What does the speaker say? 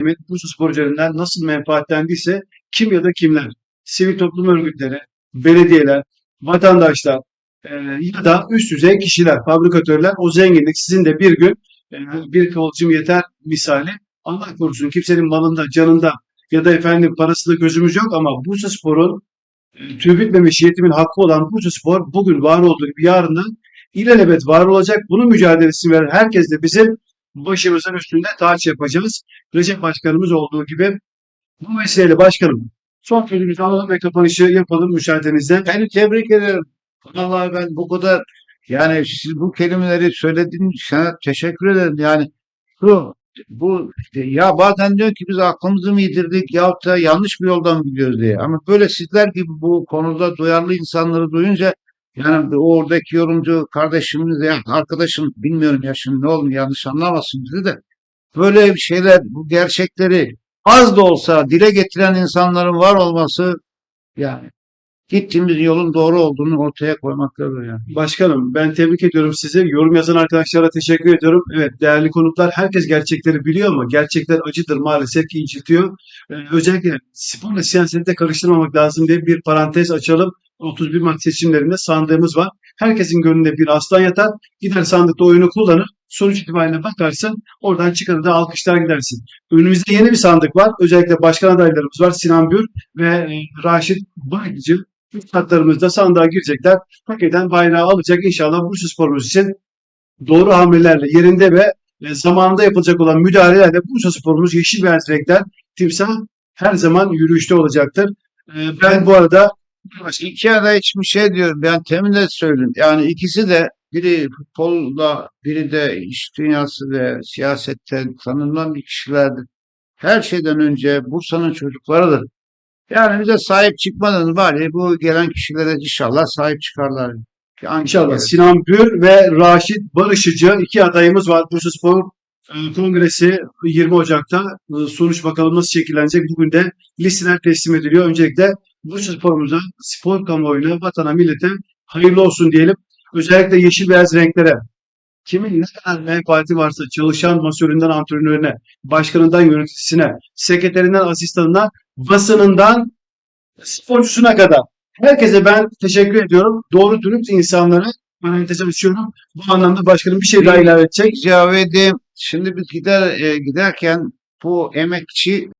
Bursa Spor üzerinden nasıl menfaatlendiyse kim ya da kimler, sivil toplum örgütleri, belediyeler, vatandaşlar e, ya da üst düzey kişiler, fabrikatörler. O zenginlik sizin de bir gün e, bir kıvılcım yeter misali. Allah korusun kimsenin malında, canında ya da efendim parasında gözümüz yok ama Bursa Spor'un e, tüy bitmemiş yetimin hakkı olan Bursa Spor bugün var olduğu gibi yarından ilelebet var olacak. Bunun mücadelesini veren herkes de bizim başımızın üstünde taç yapacağız. Recep Başkanımız olduğu gibi bu vesileyle başkanım son sözümüzü alalım ve kapanışı yapalım müsaadenizle. Seni tebrik ederim. Vallahi ben bu kadar yani siz bu kelimeleri söylediğiniz için sana teşekkür ederim. Yani şu bu ya bazen diyor ki biz aklımızı mı yitirdik yahut da yanlış bir yoldan mı gidiyoruz diye. Ama böyle sizler gibi bu konuda duyarlı insanları duyunca yani oradaki yorumcu kardeşimiz ya arkadaşım bilmiyorum yaşım ne oldu yanlış anlamasın bizi de. Böyle şeyler bu gerçekleri az da olsa dile getiren insanların var olması yani gittiğimiz yolun doğru olduğunu ortaya koymaktadır yani. Başkanım ben tebrik ediyorum sizi. Yorum yazan arkadaşlara teşekkür ediyorum. Evet değerli konuklar herkes gerçekleri biliyor ama gerçekler acıdır maalesef ki incitiyor. Ee, özellikle sporla siyaseti de karıştırmamak lazım diye bir parantez açalım. 31 Mart seçimlerinde sandığımız var. Herkesin gönlünde bir aslan yatar. Gider sandıkta oyunu kullanır. Sonuç itibariyle bakarsın oradan çıkanı da alkışlar gidersin. Önümüzde yeni bir sandık var. Özellikle başkan adaylarımız var. Sinan Bür ve e, Raşit Baycı. Üstadlarımız da sandığa girecekler. Hak eden bayrağı alacak. İnşallah Bursa Sporumuz için doğru hamlelerle yerinde ve e, zamanında yapılacak olan müdahalelerle Bursa Sporumuz yeşil beyaz renkler timsah her zaman yürüyüşte olacaktır. E, ben bu arada İki aday için bir şey diyorum. Ben temin de söyleyeyim. Yani ikisi de biri futbolla biri de iş dünyası ve siyasette tanınan bir kişilerdir. Her şeyden önce Bursa'nın çocuklarıdır. Yani bize sahip çıkmadınız bari bu gelen kişilere inşallah sahip çıkarlar. Yani İnşallah Sinan Bür ve Raşit Barışıcı iki adayımız var. Bursa Spor e, Kongresi 20 Ocak'ta E, sonuç bakalım nasıl şekillenecek. Bugün de listeler teslim ediliyor. Öncelikle Bursa Spor'umuza, spor kamuoyuna, vatana, millete hayırlı olsun diyelim. Özellikle yeşil beyaz renklere kimin ne kadar menfaati varsa çalışan masöründen antrenörüne, başkanından yöneticisine, sekreterinden asistanına, basınından sporcusuna kadar Herkese ben teşekkür ediyorum. Doğru dürüst insanlara paranteze açıyorum. Bu anlamda başkanım bir şey daha ilave edecek. Cavit'im şimdi biz gider e, giderken bu emekçi